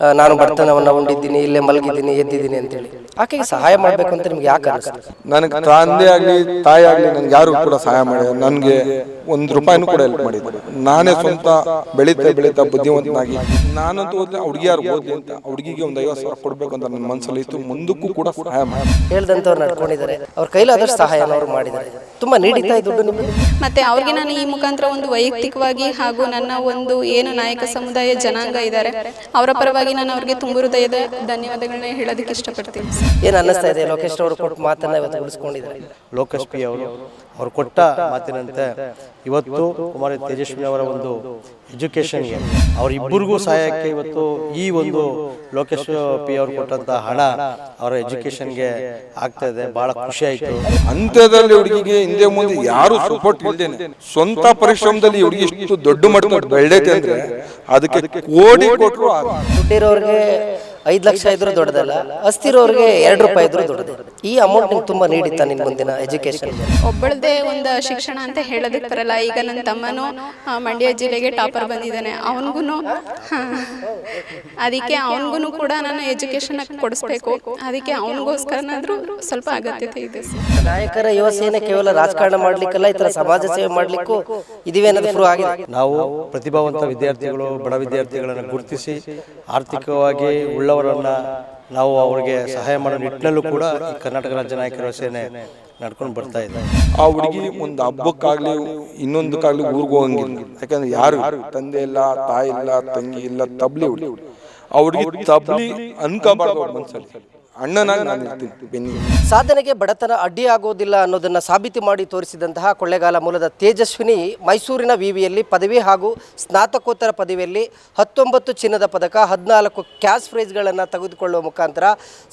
ನಾನು ಬಡತನವನ್ನ ಉಂಡಿದ್ದೀನಿ ಇಲ್ಲೇ ಮಲಗಿದ್ದೀನಿ ಎದ್ದಿದ್ದೀನಿ ಅಂತೇಳಿ. ಆಕೆಗೆ ಸಹಾಯ ಮಾಡಬೇಕು ಅಂತ ನಿಮ್ಗೆ ಯಾಕೆ ಅನಿಸ್ತು? ನನಗೆ ತಂದೆ ಆಗಲಿ ತಾಯಿ ಆಗಲಿ ನನಗೆ ಯಾರು ಕೂಡ ಸಹಾಯ ಮಾಡಿ ನನಗೆ ಒಂದು ರೂಪಾಯಿನೂ ಕೂಡ ಹೆಲ್ಪ್ ಮಾಡಿದ್ರು ನಾನೇ ಸ್ವಂತ ಬೆಳೀತಾ ಬೆಳೀತಾ ಬುದ್ಧಿವಂತನಾಗಿ ನಾನಂತೂ ಓದ್ಲಿ ಹುಡುಗಿಯಾರು ಓದ್ಲಿ ಅಂತ ಹುಡುಗಿಗೆ ಒಂದು ಐವತ್ತು ಸಾವಿರ ಕೊಡಬೇಕು ಅಂತ ನನ್ನ ಮನಸ್ಸಲ್ಲಿ ಇತ್ತು. ಮುಂದಕ್ಕೂ ಕೂಡ ಸಹಾಯ ಮಾಡಿ ಹೇಳ್ದಂಥವ್ರು ನಡ್ಕೊಂಡಿದ್ದಾರೆ. ಅವ್ರ ಕೈಲಾದಷ್ಟು ಸಹಾಯನ ಅವ್ರು ಮಾಡಿದ್ದಾರೆ. ತುಂಬಾ ನೀಡಿತಾ ಈ ದುಡ್ಡು ನಿಮಗೆ? ಮತ್ತೆ ಅವ್ರಿಗೆ ನಾನು ಈ ಮುಖಾಂತರ ಒಂದು ವೈಯಕ್ತಿಕವಾಗಿ ಹಾಗೂ ನನ್ನ ಒಂದು ಏನು ನಾಯಕ ಸಮುದಾಯ ಜನಾಂಗ ಇದ್ದಾರೆ ಅವರ ಪರವಾಗಿ ನಾನು ಅವ್ರಿಗೆ ತುಂಬ ಹೃದಯದ ಧನ್ಯವಾದಗಳನ್ನ ಹೇಳೋದಕ್ಕೆ ಇಷ್ಟಪಡ್ತೀನಿ. ಏನು ಅನ್ನಿಸ್ತಾ ಇದೆ? ಲೋಕೇಶ್ ಅವರು ಕೊಟ್ಟು ಮಾತನ್ನ ಇವತ್ತು ಉಳಿಸ್ಕೊಂಡಿದ್ದಾರೆ? ಲೋಕೇಶ್ ಪಿ ಅವರು ಅವರು ಕೊಟ್ಟ ಮಾತಿನಂತೆ ಇವತ್ತು ಕುಮಾರಿ ತೇಜಸ್ವಿ ಅವರ ಒಂದು ಎಜುಕೇಷನ್ಗೆ ಅವರಿಬ್ಬರಿಗೂ ಸಹಾಯಕ್ಕೆ ಇವತ್ತು ಈ ಒಂದು ಲೋಕೇಶ್ ಪಿ ಅವರು ಕೊಟ್ಟಂತ ಹಣ ಅವರ ಎಜುಕೇಷನ್ಗೆ ಆಗ್ತಾ ಇದೆ. ಬಹಳ ಖುಷಿ ಆಯಿತು. ಅಂತ್ಯದಲ್ಲಿ ಹುಡುಗಿಗೆ ಹಿಂದೆ ಮುಂದೆ ಯಾರು ಸಪೋರ್ಟ್ ಇಲ್ದೇನೆ. ಸ್ವಂತ ಪರಿಶ್ರಮದಲ್ಲಿ ಹುಡುಗಿ ಇಷ್ಟು ದೊಡ್ಡ ಮಟ್ಟ ಬೆಳೆದೈತೆ ಅಂದ್ರೆ ಅದಕ್ಕೆ ಕೋಟಿ ಕೊಟ್ಟರು ದುಡ್ಡಿರೋರಿಗೆ ಐದು ಲಕ್ಷ ಇದ್ರೂ ದೊಡ್ಡದಲ್ಲ ಅಸ್ತಿರೋರಿಗೆ ಎರಡು ರೂಪಾಯಿ ಇದ್ರೂ ದೊಡ್ಡದ. ಈ ಅಮೌಂಟ್ ನಿಮ್ಗೆ ತುಂಬಾ ನೀಡಿತ್ತ ನಿನ್ ಮುಂದಿನ ಎಜುಕೇಶನ್ ಒಬ್ಬಳದೇ ಒಂದು ಶಿಕ್ಷಣ ಅಂತ ಹೇಳೋದಕ್ಕೆ ಬರಲ್ಲ. ಈಗ ನನ್ನ ತಮ್ಮನು ಆ, ಮಂಡ್ಯ ಜಿಲ್ಲೆಗೆ ಟಾಪರ್ ಬಂದಿದ್ದಾನೆ. ಅವನಿಗೂ ಅದಕ್ಕೆ ಅವನಿಗೂ ಕೂಡ ನಾನು ಎಜುಕೇಶನ್ ಕೊಡಿಸ್ಬೇಕು. ಅದಕ್ಕೆ ಅವನಿಗೋಸ್ಕರನಾದ್ರೂ ಸ್ವಲ್ಪ ಅಗತ್ಯತೆ ಇದೆ ಸರ್. ನಾಯಕರ ಯುವ ಸೇನೆ ಕೇವಲ ರಾಜಕಾರಣ ಮಾಡ್ಲಿಕ್ಕಲ್ಲ ಈ ತರ ಸಮಾಜ ಸೇವೆ ಮಾಡ್ಲಿಕ್ಕೂ ಇದೇನಾದ್ರೂ ಅನ್ನೋದು ಪ್ರೂವ್ ಆಗಿದೆ. ನಾವು ಪ್ರತಿಭಾವಂತ ವಿದ್ಯಾರ್ಥಿಗಳು ಬಡ ವಿದ್ಯಾರ್ಥಿಗಳನ್ನು ಗುರುತಿಸಿ ಆರ್ಥಿಕವಾಗಿ ಉಳ್ಳವರನ್ನ ನಾವು ಅವರಿಗೆ ಸಹಾಯ ಮಾಡೋ ನಿಟ್ಟಿನಲ್ಲೂ ಕೂಡ ಈ ಕರ್ನಾಟಕ ರಾಜ್ಯ ನಾಯಕರ ಸೇನೆ ನಡ್ಕೊಂಡು ಬರ್ತಾ ಇದೆ. ಆ ಹುಡುಗಿ ಒಂದು ಹಬ್ಬಕ್ಕಾಗಲಿ, ಇನ್ನೊಂದಕ್ಕಾಗಲಿ ಊರಿಗೆ ಹೋಗಂಗಿಲ್ಲ. ಯಾಕಂದ್ರೆ ಯಾರು? ತಂದೆ ಇಲ್ಲ, ತಾಯಿ ಇಲ್ಲ, ತಂಗಿ ಇಲ್ಲ, ತಬ್ಲಿ ಹುಡುಗಿ. ಆ ಹುಡುಗಿ ತಬ್ಲಿ ಅನ್ಕೋಬಾರ್ದು ಮನ್ಸಲ್ಲಿ. ಅಣ್ಣನಾಗಿ ನಾನು ಇರ್ತೀನಿ. ಸಾಧನೆಗೆ ಬಡತನ ಅಡ್ಡಿಯಾಗೋದಿಲ್ಲ ಅನ್ನೋದನ್ನ ಸಾಬೀತು ಮಾಡಿ ತೋರಿಸಿದಂತಹ ಕೊಳ್ಳೇಗಾಲ ಮೂಲದ ತೇಜಸ್ವಿನಿ ಮೈಸೂರಿನ ವಿವಿಯಲ್ಲಿ ಪದವಿ ಹಾಗೂ ಸ್ನಾತಕೋತ್ತರ ಪದವಿಯಲ್ಲಿ ಹತ್ತೊಂಬತ್ತು ಚಿನ್ನದ ಪದಕ ಹದಿನಾಲ್ಕು ಕ್ಯಾಶ್ ಪ್ರೈಸ್ಗಳನ್ನು ತೆಗೆದುಕೊಳ್ಳುವ ಮುಖಾಂತರ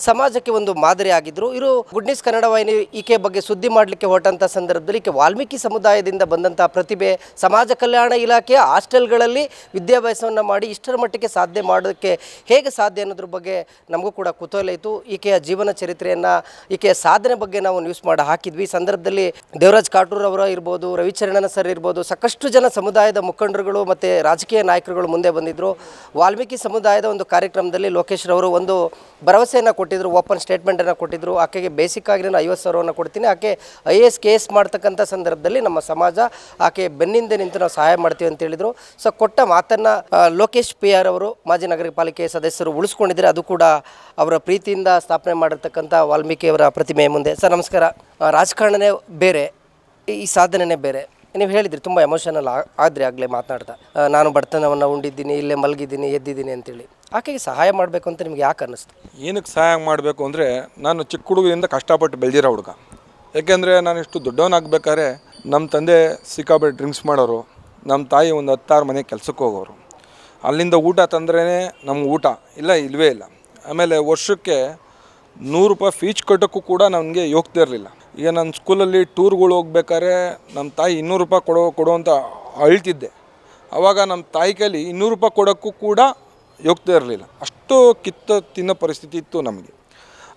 ಸಮಾಜಕ್ಕೆ ಒಂದು ಮಾದರಿಯಾಗಿದ್ದರು ಇವರು ಗುಡ್ನಿಸ್ ಕನ್ನಡ ವಾಹಿನಿ ಈಕೆ ಬಗ್ಗೆ ಸುದ್ದಿ ಮಾಡಲಿಕ್ಕೆ ಹೊರಟಂತ ಸಂದರ್ಭದಲ್ಲಿ ಈಕೆ ವಾಲ್ಮೀಕಿ ಸಮುದಾಯದಿಂದ ಬಂದಂತಹ ಪ್ರತಿಭೆ ಸಮಾಜ ಕಲ್ಯಾಣ ಇಲಾಖೆಯ ಹಾಸ್ಟೆಲ್ಗಳಲ್ಲಿ ವಿದ್ಯಾಭ್ಯಾಸವನ್ನು ಮಾಡಿ ಇಷ್ಟರ ಮಟ್ಟಿಗೆ ಸಾಧನೆ ಮಾಡೋದಕ್ಕೆ ಹೇಗೆ ಸಾಧ್ಯ ಅನ್ನೋದ್ರ ಬಗ್ಗೆ ನಮಗೂ ಕೂಡ ಕುತೂಹಲ ಇತ್ತು. ಈಕೆಯ ಜೀವನ ಚರಿತ್ರೆಯನ್ನು, ಈಕೆಯ ಸಾಧನೆ ಬಗ್ಗೆ ನಾವು ನ್ಯೂಸ್ ಮಾಡಿ ಹಾಕಿದ್ವಿ. ಈ ಸಂದರ್ಭದಲ್ಲಿ ದೇವರಾಜ್ ಕಾಟೂರ್ ಅವರ ಇರ್ಬೋದು, ರವಿಚರಣನ ಸರ್ ಇರ್ಬೋದು, ಸಾಕಷ್ಟು ಜನ ಸಮುದಾಯದ ಮುಖಂಡರುಗಳು ಮತ್ತು ರಾಜಕೀಯ ನಾಯಕರುಗಳು ಮುಂದೆ ಬಂದಿದ್ದರು ವಾಲ್ಮೀಕಿ ಸಮುದಾಯದ ಒಂದು ಕಾರ್ಯಕ್ರಮದಲ್ಲಿ ಲೋಕೇಶ್ ರವರು ಒಂದು ಭರವಸೆಯನ್ನು ಕೊಟ್ಟಿದ್ದರು ಓಪನ್ ಸ್ಟೇಟ್ಮೆಂಟನ್ನು ಕೊಟ್ಟಿದ್ದರು ಆಕೆಗೆ ಬೇಸಿಕ್ ಆಗಿ ನಾನು ಐವತ್ತು ಸಾವಿರವನ್ನು ಕೊಡ್ತೀನಿ. ಆಕೆ I A S K A ಮಾಡ್ತಕ್ಕಂಥ ಸಂದರ್ಭದಲ್ಲಿ ನಮ್ಮ ಸಮಾಜ ಆಕೆ ಬೆನ್ನಿಂದೆ ನಿಂತು ನಾವು ಸಹಾಯ ಮಾಡ್ತೀವಿ ಅಂತ ಹೇಳಿದರು. ಸೊ ಕೊಟ್ಟ ಮಾತನ್ನು ಲೋಕೇಶ್ ಪಿ ಆರ್ ಅವರು ಮಾಜಿ ನಗರ ಪಾಲಿಕೆ ಸದಸ್ಯರು ಉಳಿಸ್ಕೊಂಡಿದ್ದಾರೆ ಅದು ಕೂಡ ಅವರ ಪ್ರೀತಿಯಿಂದ ಸ್ಥಾಪನೆ ಮಾಡಿರ್ತಕ್ಕಂಥ ವಾಲ್ಮೀಕಿಯವರ ಪ್ರತಿಮೆ ಮುಂದೆ. ಸರ್, ನಮಸ್ಕಾರ. ರಾಜಕಾರಣನೇ ಬೇರೆ, ಈ- ಸಾಧನೆನೇ ಬೇರೆ. ನೀವು ಹೇಳಿದ್ರಿ, ತುಂಬ ಎಮೋಷನಲ್ ಆದರೆ ಆಗಲೇ ಮಾತನಾಡ್ತಾ. ನಾನು ಬಡತನವನ್ನು ಉಂಡಿದ್ದೀನಿ, ಇಲ್ಲೇ ಮಲಗಿದ್ದೀನಿ, ಎದ್ದಿದ್ದೀನಿ ಅಂತೇಳಿ. ಆಕೆಗೆ ಸಹಾಯ ಮಾಡಬೇಕು ಅಂತ ನಿಮ್ಗೆ ಯಾಕೆ ಅನ್ನಿಸ್ತು? ಏನಕ್ಕೆ ಸಹಾಯ ಮಾಡಬೇಕು ಅಂದರೆ, ನಾನು ಚಿಕ್ಕ ಹುಡುಗರಿಂದ ಕಷ್ಟಪಟ್ಟು ಬೆಳೆದಿರೋ ಹುಡುಗ. ಯಾಕೆಂದರೆ ನಾನು ಇಷ್ಟು ದೊಡ್ಡವನಾಗಬೇಕಾದ್ರೆ, ನಮ್ಮ ತಂದೆ ಸಿಕ್ಕಾಪಟ್ಟೆ ಡ್ರಿಂಕ್ಸ್ ಮಾಡೋರು, ನಮ್ಮ ತಾಯಿ ಒಂದು ಹತ್ತಾರು ಮನೆ ಕೆಲಸಕ್ಕೆ ಹೋಗೋರು. ಅಲ್ಲಿಂದ ಊಟ ತಂದ್ರೇ ನಮ್ಮ ಊಟ, ಇಲ್ಲ ಇಲ್ಲವೇ ಇಲ್ಲ. ಆಮೇಲೆ ವರ್ಷಕ್ಕೆ ನೂರು ರೂಪಾಯಿ ಫೀಚ್ ಕಟ್ಟೋಕ್ಕೂ ಕೂಡ ನನಗೆ ಯೋಗ್ತಾ ಇರಲಿಲ್ಲ. ಈಗ ನನ್ನ ಸ್ಕೂಲಲ್ಲಿ ಟೂರ್ಗಳು ಹೋಗ್ಬೇಕಾದ್ರೆ ನಮ್ಮ ತಾಯಿ ಇನ್ನೂರು ರೂಪಾಯಿ ಕೊಡೋ, ಕೊಡು ಅಂತ ಅಳ್ತಿದ್ದೆ. ಆವಾಗ ನಮ್ಮ ತಾಯಿ ಕೈಲಿ ಇನ್ನೂರು ರೂಪಾಯಿ ಕೊಡೋಕ್ಕೂ ಕೂಡ ಯೋಗ್ತಾ ಇರಲಿಲ್ಲ. ಅಷ್ಟು ಕಿತ್ತ ತಿನ್ನೋ ಪರಿಸ್ಥಿತಿ ಇತ್ತು ನಮಗೆ.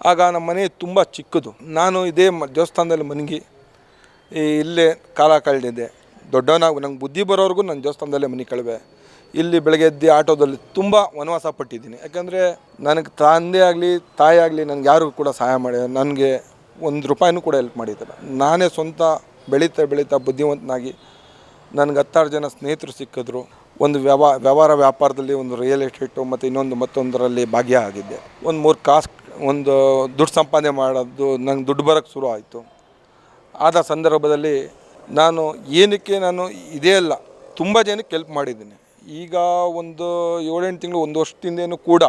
ಆಗ ನಮ್ಮ ಮನೆ ತುಂಬ ಚಿಕ್ಕದು. ನಾನು ಇದೇ ಮ, ದೇವಸ್ಥಾನದಲ್ಲಿ ಮನಗಿ. ಇಲ್ಲೇ ಕಾಲ ಕಳೆದಿದ್ದೆ. ದೊಡ್ಡವನಾಗ, ನಂಗೆ ಬುದ್ಧಿ ಬರೋವರೆಗೂ ನಾನು ದೇವಸ್ಥಾನದಲ್ಲೇ ಮನೆ ಕಳೆವೆ. ಇಲ್ಲಿ ಬೆಳಗ್ಗೆ ಎದ್ದು ಆಟೋದಲ್ಲಿ ತುಂಬ ವನವಾಸ ಪಟ್ಟಿದ್ದೀನಿ. ಯಾಕಂದರೆ ನನಗೆ ತಂದೆ ಆಗಲಿ, ತಾಯಿ ಆಗಲಿ ನನಗೆ ಯಾರು ಕೂಡ ಸಹಾಯ ಮಾಡಿ, ನನಗೆ ಒಂದು ರೂಪಾಯಿನೂ ಕೂಡ ಹೆಲ್ಪ್ ಮಾಡಿದ್ದಾರೆ. ನಾನೇ ಸ್ವಂತ ಬೆಳೀತಾ ಬೆಳೀತಾ ಬುದ್ಧಿವಂತನಾಗಿ ನನಗೆ ಹತ್ತಾರು ಜನ ಸ್ನೇಹಿತರು ಸಿಕ್ಕಿದ್ರು. ಒಂದು ವ್ಯವಹಾರ ವ್ಯವಹಾರ ವ್ಯಾಪಾರದಲ್ಲಿ ಒಂದು ರಿಯಲ್ ಎಸ್ಟೇಟು ಮತ್ತು ಇನ್ನೊಂದು ಮತ್ತೊಂದರಲ್ಲಿ ಭಾಗ್ಯ ಆಗಿದ್ದೆ ಒಂದು ಮೂರು ಕಾಸು, ಒಂದು ದುಡ್ಡು ಸಂಪಾದನೆ ಮಾಡೋದು ನಂಗೆ ದುಡ್ಡು ಬರೋಕ್ಕೆ ಶುರು ಆಯಿತು. ಆದ ಸಂದರ್ಭದಲ್ಲಿ ನಾನು ಏನಕ್ಕೆ ನಾನು ಇದೇ ಅಲ್ಲ, ತುಂಬ ಜನಕ್ಕೆ ಹೆಲ್ಪ್ ಮಾಡಿದ್ದೀನಿ. ಈಗ ಒಂದು ಏಳೆಂಟು ತಿಂಗಳು, ಒಂದು ವರ್ಷದಿಂದೇನು ಕೂಡ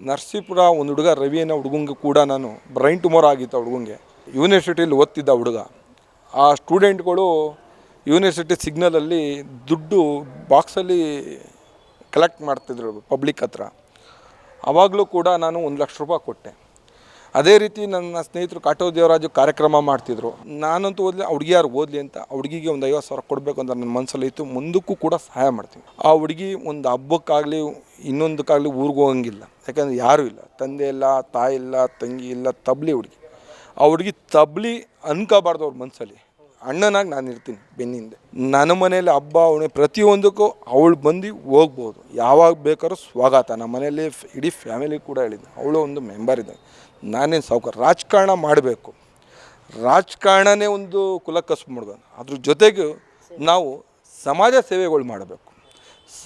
ನರಸೀಪುರ ಒಂದು ಹುಡುಗ ರವಿ ಅನ್ನೋ ಹುಡುಗಂಗೆ ಕೂಡ ನಾನು ಬ್ರೈನ್ ಟ್ಯೂಮರ್ ಆಗಿತ್ತು ಹುಡುಗಂಗೆ. ಯೂನಿವರ್ಸಿಟಿಯಲ್ಲಿ ಓದ್ತಿದ್ದ ಹುಡುಗ. ಆ ಸ್ಟೂಡೆಂಟ್ಗಳು ಯೂನಿವರ್ಸಿಟಿ ಸಿಗ್ನಲಲ್ಲಿ ದುಡ್ಡು ಬಾಕ್ಸಲ್ಲಿ ಕಲೆಕ್ಟ್ ಮಾಡ್ತಿದ್ರು ಪಬ್ಲಿಕ್ ಹತ್ರ. ಆವಾಗಲೂ ಕೂಡ ನಾನು ಒಂದು ಲಕ್ಷ ರೂಪಾಯಿ ಕೊಟ್ಟೆ. ಅದೇ ರೀತಿ ನನ್ನ ಸ್ನೇಹಿತರು ಕಾಟೋ ದೇವರಾಜು ಕಾರ್ಯಕ್ರಮ ಮಾಡ್ತಿದ್ರು. ನಾನಂತೂ ಓದಲಿ ಹುಡುಗಿಯಾರು ಓದಲಿ ಅಂತ ಹುಡುಗಿಗೆ ಒಂದು ಐವತ್ತು ಸಾವಿರ ಕೊಡಬೇಕು ಅಂತ ನನ್ನ ಮನಸ್ಸಲ್ಲಿ ಇತ್ತು. ಮುಂದಕ್ಕೂ ಕೂಡ ಸಹಾಯ ಮಾಡ್ತೀನಿ. ಆ ಹುಡುಗಿ ಒಂದು ಹಬ್ಬಕ್ಕಾಗಲಿ, ಇನ್ನೊಂದಕ್ಕಾಗಲಿ ಊರಿಗೆ ಹೋಗಂಗಿಲ್ಲ. ಯಾಕಂದರೆ ಯಾರೂ ಇಲ್ಲ. ತಂದೆ ಇಲ್ಲ, ತಾಯಿ ಇಲ್ಲ, ತಂಗಿ ಇಲ್ಲ, ತಬ್ಲಿ ಹುಡುಗಿ. ಆ ಹುಡುಗಿ ತಬ್ಲಿ ಅನ್ಕೋಬಾರ್ದು ಅವ್ರ ಮನಸ್ಸಲ್ಲಿ ಅಣ್ಣನಾಗಿ ನಾನು ಇರ್ತೀನಿ ಬೆನ್ನಿಂದೆ. ನನ್ನ ಮನೆಯಲ್ಲಿ ಹಬ್ಬ ಅವಣೆ ಪ್ರತಿಯೊಂದಕ್ಕೂ ಅವಳು ಬಂದು ಹೋಗ್ಬೋದು. ಯಾವಾಗ ಬೇಕಾದ್ರೂ ಸ್ವಾಗತ. ನಮ್ಮ ಮನೆಯಲ್ಲಿ ಇಡೀ ಫ್ಯಾಮಿಲಿ ಕೂಡ ಹೇಳಿದ್ದೆ. ಅವಳು ಒಂದು ಮೆಂಬರ್ ಇದೆ ನಾನೇನು ಸಾವುಕಾರ ರಾಜಕಾರಣ ಮಾಡಬೇಕು. ರಾಜಕಾರಣನೇ ಒಂದು ಕುಲ ಕಸಬು ಮಾಡ್ಬೋದು ಅದ್ರ ಜೊತೆಗೆ ನಾವು ಸಮಾಜ ಸೇವೆಗಳು ಮಾಡಬೇಕು.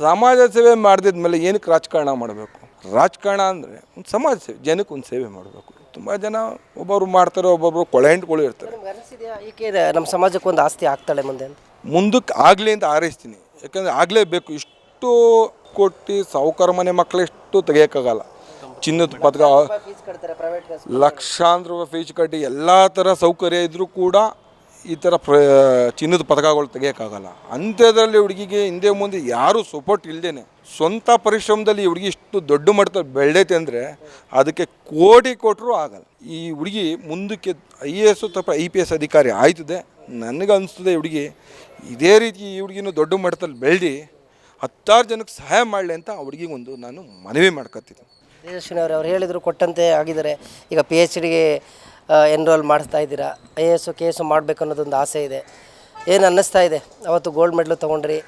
ಸಮಾಜ ಸೇವೆ ಮಾಡಿದ ಮೇಲೆ ಏನಕ್ಕೆ ರಾಜಕಾರಣ ಮಾಡಬೇಕು? ರಾಜಕಾರಣ ಅಂದರೆ ಒಂದು ಸಮಾಜ ಸೇವೆ ಜನಕ್ಕೆ ಒಂದು ಸೇವೆ ಮಾಡಬೇಕು. ತುಂಬ ಜನ ಒಬ್ಬೊಬ್ರು ಮಾಡ್ತಾರೆ ಒಬ್ಬೊಬ್ರು ಕೊಳೆಂಟ್ಗಳು ಇರ್ತಾರೆ. ಈಕೆ ನಮ್ಮ ಸಮಾಜಕ್ಕೆ ಒಂದು ಆಸ್ತಿ ಆಗ್ತಾಳೆ ಮುಂದೆ ಮುಂದಕ್ಕೆ ಆಗಲಿ ಅಂತ ಆರೈಸ್ತೀನಿ. ಯಾಕಂದರೆ ಆಗಲೇಬೇಕು. ಇಷ್ಟು ಕೊಟ್ಟು ಸಾವುಕಾರ ಮನೆ ಮಕ್ಕಳು ಎಷ್ಟು ತೆಗಿಯೋಕ್ಕಾಗಲ್ಲ. ಚಿನ್ನದ ಪದಕ, ಲಕ್ಷಾಂತರ ರೂಪಾಯಿ ಫೀಸ್ ಕಟ್ಟಿ ಎಲ್ಲ ಥರ ಸೌಕರ್ಯ ಇದ್ದರೂ ಕೂಡ ಈ ಥರ ಪ್ರ, ಚಿನ್ನದ ಪದಕಗಳು ತೆಗಿಯೋಕ್ಕಾಗಲ್ಲ. ಅಂಥದ್ರಲ್ಲಿ ಹುಡುಗಿಗೆ ಹಿಂದೆ ಮುಂದೆ ಯಾರೂ ಸಪೋರ್ಟ್ ಇಲ್ಲದೇನೆ ಸ್ವಂತ ಪರಿಶ್ರಮದಲ್ಲಿ ಈ ಹುಡುಗಿ ಇಷ್ಟು ದೊಡ್ಡ ಮಟ್ಟದಲ್ಲಿ ಬೆಳೆದೈತೆ ಅಂದರೆ ಅದಕ್ಕೆ ಕೋಟಿ ಕೊಟ್ಟರೂ ಆಗಲ್ಲ. ಈ ಹುಡುಗಿ ಮುಂದಕ್ಕೆ ಐ ಎ ಎಸ್ ತಪ್ಪ ಐ ಪಿ ಎಸ್ ಅಧಿಕಾರಿ ಆಯ್ತದೆ. ನನಗೆ ಅನಿಸ್ತದೆ ಈ ಹುಡುಗಿ ಇದೇ ರೀತಿ ಈ ಹುಡುಗಿನೂ ದೊಡ್ಡ ಮಟ್ಟದಲ್ಲಿ ಬೆಳೆದು ಹತ್ತಾರು ಜನಕ್ಕೆ ಸಹಾಯ ಮಾಡಲಿ ಅಂತ ಆ ಹುಡುಗಿಗೊಂದು ನಾನು ಮನವಿ ಮಾಡ್ಕೊತೀನಿ ತೇಜಸ್ವಿನಿ ಅವರು ಹೇಳಿದರು ಕೊಟ್ಟಂತೆ ಆಗಿದ್ದಾರೆ. ಈಗ ಪಿ ಎಚ್ ಡಿಗೆ ಎನ್ರೋಲ್ ಮಾಡಿಸ್ತಾ ಇದ್ದೀರಾ? I A S K S ಮಾಡಬೇಕು ಅನ್ನೋದೊಂದು ಆಸೆ ಇದೆ. ಏನು ಅನ್ನಿಸ್ತಾ ಇದೆ? ಅವತ್ತು ಗೋಲ್ಡ್ ಮೆಡ್ಲು ತೊಗೊಂಡ್ರಿ.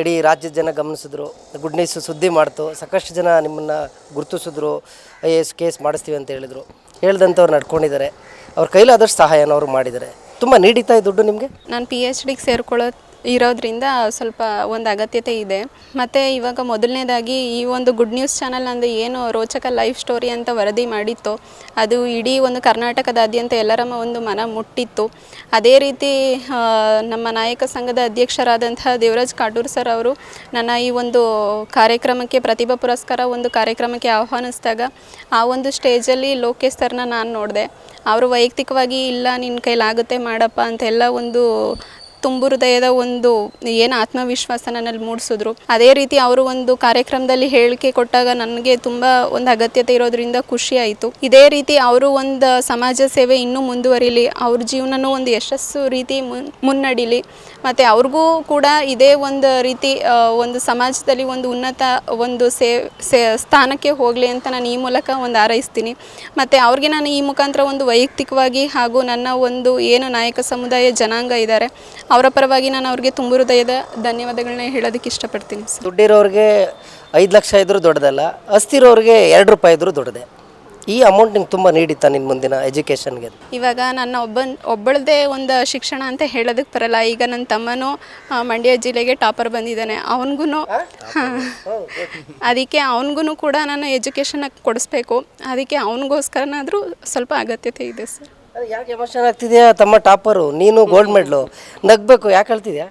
ಇಡೀ ರಾಜ್ಯದ ಜನ ಗಮನಿಸಿದ್ರು. ಗುಡ್ ನ್ಯೂಸ್ ಸುದ್ದಿ ಮಾಡ್ತು. ಸಾಕಷ್ಟು ಜನ ನಿಮ್ಮನ್ನು ಗುರುತಿಸಿದ್ರು. ಐ ಎ ಎಸ್ ಕೇಸ್ ಮಾಡಿಸ್ತೀವಿ ಅಂತ ಹೇಳಿದರು. ಹೇಳ್ದಂಥವ್ರು ನಡ್ಕೊಂಡಿದ್ದಾರೆ. ಅವ್ರ ಕೈಲಾದಷ್ಟು ಸಹಾಯನ ಅವರು ಮಾಡಿದ್ದಾರೆ. ತುಂಬ ನೀಡಿತಾ ದುಡ್ಡು ನಿಮಗೆ? ನಾನು ಪಿ ಎಚ್ ಡಿಗೆ ಸೇರ್ಕೊಳ್ಳೋ ಇರೋದ್ರಿಂದ ಸ್ವಲ್ಪ ಒಂದು ಅಗತ್ಯತೆ ಇದೆ. ಮತ್ತು ಇವಾಗ ಮೊದಲನೇದಾಗಿ ಈ ಒಂದು ಗುಡ್ ನ್ಯೂಸ್ ಚಾನಲ್ ಅಂದರೆ ಏನು ರೋಚಕ ಲೈಫ್ ಸ್ಟೋರಿ ಅಂತ ವರದಿ ಮಾಡಿತ್ತು, ಅದು ಇಡೀ ಒಂದು ಕರ್ನಾಟಕದಾದ್ಯಂತ ಎಲ್ಲರಮ್ಮ ಒಂದು ಮನ ಮುಟ್ಟಿತ್ತು. ಅದೇ ರೀತಿ ನಮ್ಮ ನಾಯಕ ಸಂಘದ ಅಧ್ಯಕ್ಷರಾದಂತಹ ದೇವರಾಜ್ ಕಾಟೂರ್ ಸರ್ ಅವರು ನನ್ನ ಈ ಒಂದು ಕಾರ್ಯಕ್ರಮಕ್ಕೆ, ಪ್ರತಿಭಾ ಪುರಸ್ಕಾರ ಒಂದು ಕಾರ್ಯಕ್ರಮಕ್ಕೆ ಆಹ್ವಾನಿಸಿದಾಗ ಆ ಒಂದು ಸ್ಟೇಜಲ್ಲಿ ಲೋಕೇಶ್ ಸರ್ನ ನಾನು ನೋಡಿದೆ. ಅವರು ವೈಯಕ್ತಿಕವಾಗಿ, ಇಲ್ಲ ನಿನ್ನ ಕೈಲಾಗುತ್ತೆ, ಮಾಡಪ್ಪ ಅಂತೆಲ್ಲ ಒಂದು ತುಂಬು ಹೃದಯದ ಒಂದು ಏನು ಆತ್ಮವಿಶ್ವಾಸ ನನ್ನಲ್ಲಿ ಮೂಡಿಸಿದ್ರು. ಅದೇ ರೀತಿ ಅವರು ಒಂದು ಕಾರ್ಯಕ್ರಮದಲ್ಲಿ ಹೇಳಿಕೆ ಕೊಟ್ಟಾಗ ನನಗೆ ತುಂಬ ಒಂದು ಅಗತ್ಯತೆ ಇರೋದ್ರಿಂದ ಖುಷಿ ಆಯಿತು. ಇದೇ ರೀತಿ ಅವರು ಒಂದು ಸಮಾಜ ಸೇವೆ ಇನ್ನೂ ಮುಂದುವರಿಲಿ, ಅವ್ರ ಜೀವನನೂ ಒಂದು ಯಶಸ್ಸು ರೀತಿ ಮುನ್, ಮುನ್ನಡಿಲಿ, ಮತ್ತು ಅವ್ರಿಗೂ ಕೂಡ ಇದೇ ಒಂದು ರೀತಿ ಒಂದು ಸಮಾಜದಲ್ಲಿ ಒಂದು ಉನ್ನತ ಒಂದು ಸೇ, ಸ್ಥಾನಕ್ಕೆ ಹೋಗಲಿ ಅಂತ ನಾನು ಈ ಮೂಲಕ ಒಂದು ಹಾರೈಸ್ತೀನಿ. ಮತ್ತು ಅವ್ರಿಗೆ ನಾನು ಈ ಮುಖಾಂತರ ಒಂದು ವೈಯಕ್ತಿಕವಾಗಿ ಹಾಗೂ ನನ್ನ ಒಂದು ಏನು ನಾಯಕ ಸಮುದಾಯ ಜನಾಂಗ ಇದ್ದಾರೆ ಅವರ ಪರವಾಗಿ ನಾನು ಅವ್ರಿಗೆ ತುಂಬ ಹೃದಯದ ಧನ್ಯವಾದಗಳನ್ನ ಹೇಳೋದಕ್ಕೆ ಇಷ್ಟಪಡ್ತೀನಿ ಸರ್. ದುಡ್ಡಿರೋರಿಗೆ ಐದು ಲಕ್ಷ ಇದ್ರೂ ದೊಡ್ಡದಲ್ಲ ಅಸ್ತಿರೋರಿಗೆ ಎರಡು ರೂಪಾಯಿ ಇದ್ರೂ ದೊಡ್ಡದೆ. ಈ ಅಮೌಂಟ್ ನಿಮ್ಗೆ ತುಂಬ ನೀಡಿತ್ತಾ ನಿನ್ನ ಮುಂದಿನ ಎಜುಕೇಷನ್ಗೆ ಇವಾಗ ನನ್ನ ಒಬ್ಬನ್ ಒಬ್ಬಳದೇ ಒಂದು ಶಿಕ್ಷಣ ಅಂತ ಹೇಳೋದಕ್ಕೆ ಬರಲ್ಲ. ಈಗ ನನ್ನ ತಮ್ಮನೂ ಆ, ಮಂಡ್ಯ ಜಿಲ್ಲೆಗೆ ಟಾಪರ್ ಬಂದಿದ್ದಾನೆ. ಅವನಿಗೂ ಅದಕ್ಕೆ ಅವನಿಗೂ ಕೂಡ ನಾನು ಎಜುಕೇಷನ್ ಕೊಡಿಸ್ಬೇಕು. ಅದಕ್ಕೆ ಅವನಿಗೋಸ್ಕರನಾದರೂ ಸ್ವಲ್ಪ ಅಗತ್ಯತೆ ಇದೆ ಸರ್. ಯಾಕೆ ಎಮೋಷನ್ ಆಗ್ತಿದ್ಯಾ? ತಮ್ಮ ಟಾಪರು ನೀನು ಗೋಲ್ಡ್ ಮೆಡ್ಲು ನಗ್ಬೇಕು. ಯಾಕೆ ಹೇಳ್ತಿದ್ಯಾ?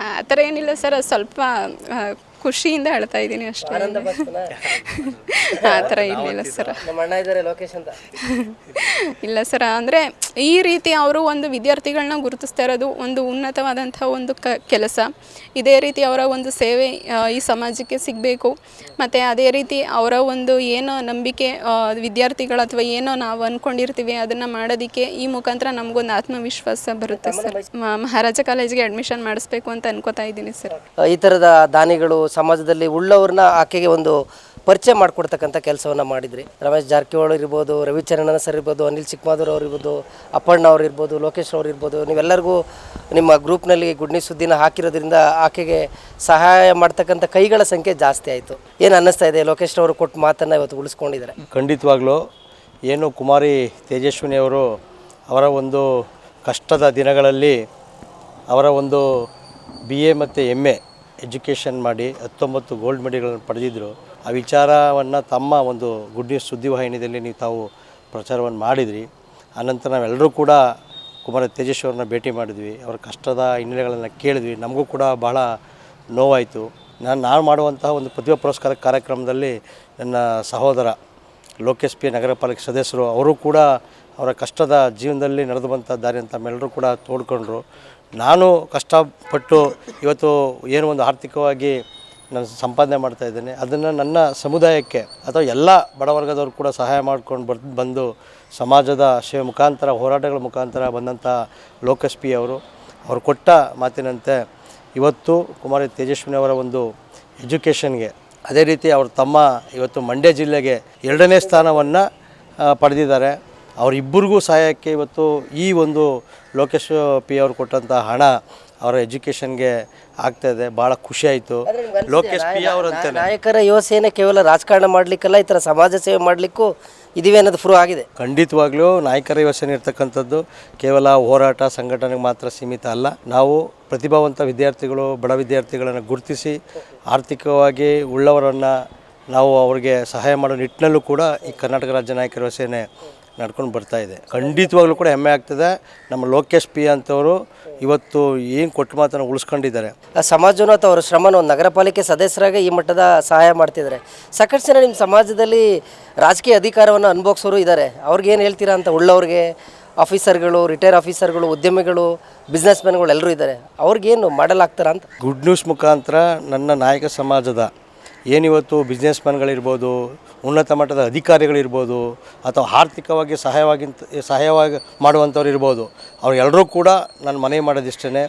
ಆ ಥರ ಏನಿಲ್ಲ ಸರ್. ಸ್ವಲ್ಪ ಖುಷಿಯಿಂದ ಹೇಳ್ತಾ ಇದ್ದೀನಿ ಅಷ್ಟೇ. ಆ ಥರ ಇರಲಿಲ್ಲ ಸರ್. ನಮ್ಮ ಅಣ್ಣ ಇದ್ದಾರೆ ಲೋಕೇಶ್ ಅಂತ. ಇಲ್ಲ ಸರ್ ಅಂದರೆ ಈ ರೀತಿ ಅವರು ಒಂದು ವಿದ್ಯಾರ್ಥಿಗಳನ್ನ ಗುರುತಿಸ್ತಾ ಇರೋದು ಒಂದು ಉನ್ನತವಾದಂಥ ಒಂದು ಕ ಕೆಲಸ. ಇದೇ ರೀತಿ ಅವರ ಒಂದು ಸೇವೆ ಆ, ಈ ಸಮಾಜಕ್ಕೆ ಸಿಗಬೇಕು. ಮತ್ತು ಅದೇ ರೀತಿ ಅವರ ಒಂದು ಏನೋ ನಂಬಿಕೆ ಆ, ವಿದ್ಯಾರ್ಥಿಗಳು ಅಥವಾ ಏನೋ ನಾವು ಅಂದ್ಕೊಂಡಿರ್ತೀವಿ ಅದನ್ನು ಮಾಡೋದಕ್ಕೆ ಈ ಮುಖಾಂತರ ನಮಗೊಂದು ಆತ್ಮವಿಶ್ವಾಸ ಬರುತ್ತೆ ಸರ್. ಮ- ಮಹಾರಾಜ ಕಾಲೇಜಿಗೆ ಅಡ್ಮಿಷನ್ ಮಾಡಿಸ್ಬೇಕು ಅಂತ ಅನ್ಕೋತಾ ಇದ್ದೀನಿ ಸರ್. ಈ ಥರದ ದಾನಿಗಳು ಸಮಾಜದಲ್ಲಿ ಉಳ್ಳವ್ರನ್ನ ಆಕೆಗೆ ಒಂದು ಪರಿಚಯ ಮಾಡಿಕೊಡ್ತಕ್ಕಂಥ ಕೆಲಸವನ್ನು ಮಾಡಿದ್ರಿ. ರಮೇಶ್ ಜಾರಕಿಹೊಳಿ ಇರ್ಬೋದು, ರವಿಚರಣನ ಸರ್ ಇರ್ಬೋದು, ಅನಿಲ್ ಚಿಕ್ಕಮಾದೂರ್ ಅವ್ರು ಇರ್ಬೋದು, ಅಪ್ಪಣ್ಣ ಅವ್ರು ಇರ್ಬೋದು, ಲೋಕೇಶ್ ಅವ್ರು ಇರ್ಬೋದು, ನೀವೆಲ್ಲರಿಗೂ ನಿಮ್ಮ ಗ್ರೂಪ್ನಲ್ಲಿ ಗುಡ್ ನ್ಯೂಸ್ ಸುದ್ದಿನ ಹಾಕಿರೋದ್ರಿಂದ ಆಕೆಗೆ ಸಹಾಯ ಮಾಡ್ತಕ್ಕಂಥ ಕೈಗಳ ಸಂಖ್ಯೆ ಜಾಸ್ತಿ ಆಯಿತು. ಏನು ಅನ್ನಿಸ್ತಾ ಇದೆ? ಲೋಕೇಶ್ ಅವರು ಕೊಟ್ಟು ಮಾತನ್ನು ಇವತ್ತು ಉಳಿಸ್ಕೊಂಡಿದ್ದಾರೆ. ಖಂಡಿತವಾಗ್ಲೂ ಏನು ಕುಮಾರಿ ತೇಜಸ್ವಿನಿ ಅವರು ಅವರ ಒಂದು ಕಷ್ಟದ ದಿನಗಳಲ್ಲಿ ಅವರ ಒಂದು ಬಿ ಎ ಮತ್ತು ಎಂ ಎ ಎಜುಕೇಷನ್ ಮಾಡಿ ಹತ್ತೊಂಬತ್ತು ಗೋಲ್ಡ್ ಮೆಡಲ್ಗಳನ್ನು ಪಡೆದಿದ್ದರು ಆ ವಿಚಾರವನ್ನು ತಮ್ಮ ಒಂದು ಗುಡ್ ನ್ಯೂಸ್ ಸುದ್ದಿವಾಹಿನಿಯಲ್ಲಿ ನೀವು ತಾವು ಪ್ರಚಾರವನ್ನು ಮಾಡಿದ್ರಿ. ಆನಂತರ ನಾವೆಲ್ಲರೂ ಕೂಡ ಕುಮಾರ ತೇಜಸ್ವಿಯವ್ರನ್ನ ಭೇಟಿ ಮಾಡಿದ್ವಿ. ಅವರ ಕಷ್ಟದ ಹಿನ್ನೆಲೆಗಳನ್ನು ಕೇಳಿದ್ವಿ. ನಮಗೂ ಕೂಡ ಬಹಳ ನೋವಾಯಿತು. ನಾನು ನಾನು ಮಾಡುವಂತಹ ಒಂದು ಪ್ರತಿಭಾ ಪುರಸ್ಕಾರ ಕಾರ್ಯಕ್ರಮದಲ್ಲಿ ನನ್ನ ಸಹೋದರ ಲೋಕೇಶ್ ಪಿ ನಗರ ಪಾಲಿಕೆ ಸದಸ್ಯರು, ಅವರು ಕೂಡ ಅವರ ಕಷ್ಟದ ಜೀವನದಲ್ಲಿ ನಡೆದು ಬಂಥ ದಾರಿ ಅಂತ ತಮ್ಮೆಲ್ಲರೂ ಕೂಡ ತೋಡ್ಕೊಂಡ್ರು. ನಾನು ಕಷ್ಟಪಟ್ಟು ಇವತ್ತು ಏನು ಒಂದು ಆರ್ಥಿಕವಾಗಿ ನಾನು ಸಂಪಾದನೆ ಮಾಡ್ತಾ ಇದ್ದೇನೆ, ಅದನ್ನು ನನ್ನ ಸಮುದಾಯಕ್ಕೆ ಅಥವಾ ಎಲ್ಲ ಬಡವರ್ಗದವರು ಕೂಡ ಸಹಾಯ ಮಾಡ್ಕೊಂಡು ಬರ್, ಬಂದು ಸಮಾಜದ ಸೇವೆ ಮುಖಾಂತರ, ಹೋರಾಟಗಳ ಮುಖಾಂತರ ಬಂದಂಥ ಲೋಕೇಶ್ ಅವರು ಅವರು ಕೊಟ್ಟ ಮಾತಿನಂತೆ ಇವತ್ತು ಕುಮಾರಿ ತೇಜಸ್ವಿನಿಯವರ ಒಂದು ಎಜುಕೇಷನ್ಗೆ ಅದೇ ರೀತಿ ಅವರು ತಮ್ಮ ಇವತ್ತು ಮಂಡ್ಯ ಜಿಲ್ಲೆಗೆ ಎರಡನೇ ಸ್ಥಾನವನ್ನು ಪಡೆದಿದ್ದಾರೆ. ಅವರಿಬ್ಬರಿಗೂ ಸಹಾಯಕ್ಕೆ ಇವತ್ತು ಈ ಒಂದು ಲೋಕೇಶ್ ಪಿ ಅವರು ಕೊಟ್ಟಂಥ ಹಣ ಅವರ ಎಜುಕೇಷನ್ಗೆ ಆಗ್ತಾ ಇದೆ ಭಾಳ ಖುಷಿ ಆಯಿತು. ಲೋಕೇಶ್ ಪಿ ಅವರಂತೆ ನಾಯಕರ ಯುವಸೇನೆ ಕೇವಲ ರಾಜಕಾರಣ ಮಾಡ್ಲಿಕ್ಕಲ್ಲ ಈ ಥರ ಸಮಾಜ ಸೇವೆ ಮಾಡಲಿಕ್ಕೂ ಇದಿವೆ ಅನ್ನೋದು ಪ್ರೂವ್ ಆಗಿದೆ. ಖಂಡಿತವಾಗ್ಲೂ ನಾಯಕರ ಯೋಚನೆ ಇರ್ತಕ್ಕಂಥದ್ದು ಕೇವಲ ಹೋರಾಟ ಸಂಘಟನೆಗೆ ಮಾತ್ರ ಸೀಮಿತ ಅಲ್ಲ ನಾವು ಪ್ರತಿಭಾವಂತ ವಿದ್ಯಾರ್ಥಿಗಳು ಬಡ ವಿದ್ಯಾರ್ಥಿಗಳನ್ನು ಗುರುತಿಸಿ ಆರ್ಥಿಕವಾಗಿ ಉಳ್ಳವರನ್ನು ನಾವು ಅವರಿಗೆ ಸಹಾಯ ಮಾಡೋ ನಿಟ್ಟಿನಲ್ಲೂ ಕೂಡ ಈ ಕರ್ನಾಟಕ ರಾಜ್ಯ ನಾಯಕರ ಸೇನೆ ನಡ್ಕೊಂಡು ಬರ್ತಾ ಇದೆ. ಖಂಡಿತವಾಗ್ಲೂ ಕೂಡ ಹೆಮ್ಮೆ ಆಗ್ತದೆ. ನಮ್ಮ ಲೋಕೇಶ್ ಪಿ ಅಂತವರು ಇವತ್ತು ಏನು ಕೊಟ್ಟು ಮಾತನ್ನು ಉಳಿಸ್ಕೊಂಡಿದ್ದಾರೆ. ಆ ಸಮಾಜನೂ ಅಥವಾ ಅವರ ಶ್ರಮನ ಒಂದು ನಗರ ಪಾಲಿಕೆ ಸದಸ್ಯರಾಗಿ ಈ ಮಟ್ಟದ ಸಹಾಯ ಮಾಡ್ತಿದ್ದಾರೆ. ಸಾಕಷ್ಟು ಜನ ನಿಮ್ಮ ಸಮಾಜದಲ್ಲಿ ರಾಜಕೀಯ ಅಧಿಕಾರವನ್ನು ಅನುಭವಿಸೋರು ಇದ್ದಾರೆ. ಅವ್ರಿಗೇನು ಹೇಳ್ತೀರಾ ಅಂತ ಉಳ್ಳವ್ರಿಗೆ ಆಫೀಸರ್ಗಳು ರಿಟೈರ್ ಆಫೀಸರ್ಗಳು ಉದ್ಯಮಿಗಳು ಬಿಸ್ನೆಸ್ ಮ್ಯಾನ್ಗಳು ಎಲ್ಲರೂ ಇದ್ದಾರೆ. ಅವ್ರಿಗೇನು ಮಾಡಲಾಗ್ತಾರ ಅಂತ? ಗುಡ್ ನ್ಯೂಸ್ ಮುಖಾಂತರ ನನ್ನ ನಾಯಕ ಸಮಾಜದ ಏನಿವತ್ತು ಬಿಸ್ನೆಸ್ ಮ್ಯಾನ್ಗಳಿರ್ಬೋದು ಉನ್ನತ ಮಟ್ಟದ ಅಧಿಕಾರಿಗಳಿರ್ಬೋದು, ಅಥವಾ ಆರ್ಥಿಕವಾಗಿ ಸಹಾಯವಾಗಿ ಸಹಾಯವಾಗಿ ಮಾಡುವಂಥವ್ರು ಇರ್ಬೋದು ಅವರೆಲ್ಲರೂ ಕೂಡ ನಾನು ಮನವಿ ಮಾಡೋದಿಷ್ಟೇ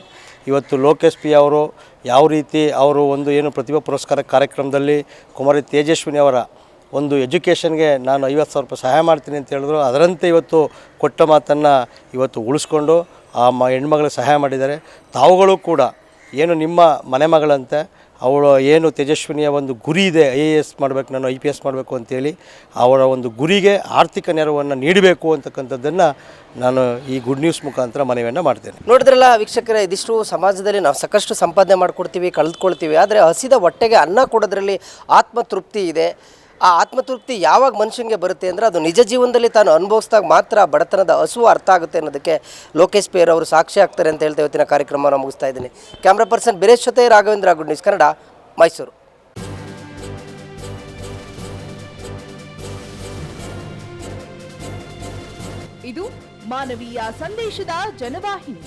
ಇವತ್ತು ಲೋಕೇಶ್ ಪಿ ಅವರು ಯಾವ ರೀತಿ ಅವರು ಒಂದು ಏನು ಪ್ರತಿಭಾ ಪುರಸ್ಕಾರ ಕಾರ್ಯಕ್ರಮದಲ್ಲಿ ಕುಮಾರಿ ತೇಜಸ್ವಿನಿ ಅವರ ಒಂದು ಎಜುಕೇಷನ್ಗೆ ನಾನು ಐವತ್ತು ಸಾವಿರ ರೂಪಾಯಿ ಸಹಾಯ ಮಾಡ್ತೀನಿ ಅಂತ ಹೇಳಿದ್ರು, ಅದರಂತೆ ಇವತ್ತು ಕೊಟ್ಟ ಮಾತನ್ನು ಇವತ್ತು ಉಳಿಸ್ಕೊಂಡು ಆ ಮ, ಹೆಣ್ಮಗಳಿಗೆ ಸಹಾಯ ಮಾಡಿದ್ದಾರೆ. ತಾವುಗಳು ಕೂಡ ಏನು ನಿಮ್ಮ ಮನೆ ಮಗಳಂತೆ ಅವಳು ಏನು ತೇಜಸ್ವಿನಿಯ ಒಂದು ಗುರಿ ಇದೆ, ಐ ಎ ಎಸ್ ಮಾಡಬೇಕು, ನಾನು ಐ ಪಿ ಎಸ್ ಮಾಡಬೇಕು ಅಂತೇಳಿ ಅವರ ಒಂದು ಗುರಿಗೆ ಆರ್ಥಿಕ ನೆರವನ್ನು ನೀಡಬೇಕು ಅಂತಕ್ಕಂಥದ್ದನ್ನು ನಾನು ಈ ಗುಡ್ ನ್ಯೂಸ್ ಮುಖಾಂತರ ಮನವಿಯನ್ನು ಮಾಡ್ತೇನೆ. ನೋಡಿದ್ರಲ್ಲ ವೀಕ್ಷಕರೇ, ಇದಿಷ್ಟು ಸಮಾಜದಲ್ಲಿ ನಾವು ಸಾಕಷ್ಟು ಸಂಪಾದನೆ ಮಾಡಿಕೊಡ್ತೀವಿ, ಕಳೆದುಕೊಳ್ತೀವಿ, ಆದರೆ ಹಸಿದ ಹೊಟ್ಟೆಗೆ ಅನ್ನ ಕೊಡೋದ್ರಲ್ಲಿ ಆತ್ಮತೃಪ್ತಿ ಇದೆ. ಆ ಆತ್ಮತೃಪ್ತಿ ಯಾವಾಗ ಮನುಷ್ಯನಿಗೆ ಬರುತ್ತೆ ಅಂದರೆ ಅದು ನಿಜ ಜೀವನದಲ್ಲಿ ತಾನು ಅನುಭವಿಸಿದಾಗ ಮಾತ್ರ ಬಡತನದ ಹಸುವು ಅರ್ಥ ಆಗುತ್ತೆ ಅನ್ನೋದಕ್ಕೆ ಲೋಕೇಶ್ ಪೇರ್ ಅವರು ಸಾಕ್ಷಿ ಆಗ್ತಾರೆ ಅಂತ ಹೇಳ್ತಾ ಇವತ್ತಿನ ಕಾರ್ಯಕ್ರಮವನ್ನು ಮುಗಿಸ್ತಾ ಇದ್ದೀನಿ. ಕ್ಯಾಮ್ರಾ ಪರ್ಸನ್ ಬಿರೇಶ್ ಜೊತೆ ರಾಘವೇಂದ್ರ ಗುಡ್ ನ್ಯೂಸ್ ಕನ್ನಡ, ಮೈಸೂರು. ಇದು ಮಾನವೀಯ ಸಂದೇಶದ ಜನವಾಹಿನಿ.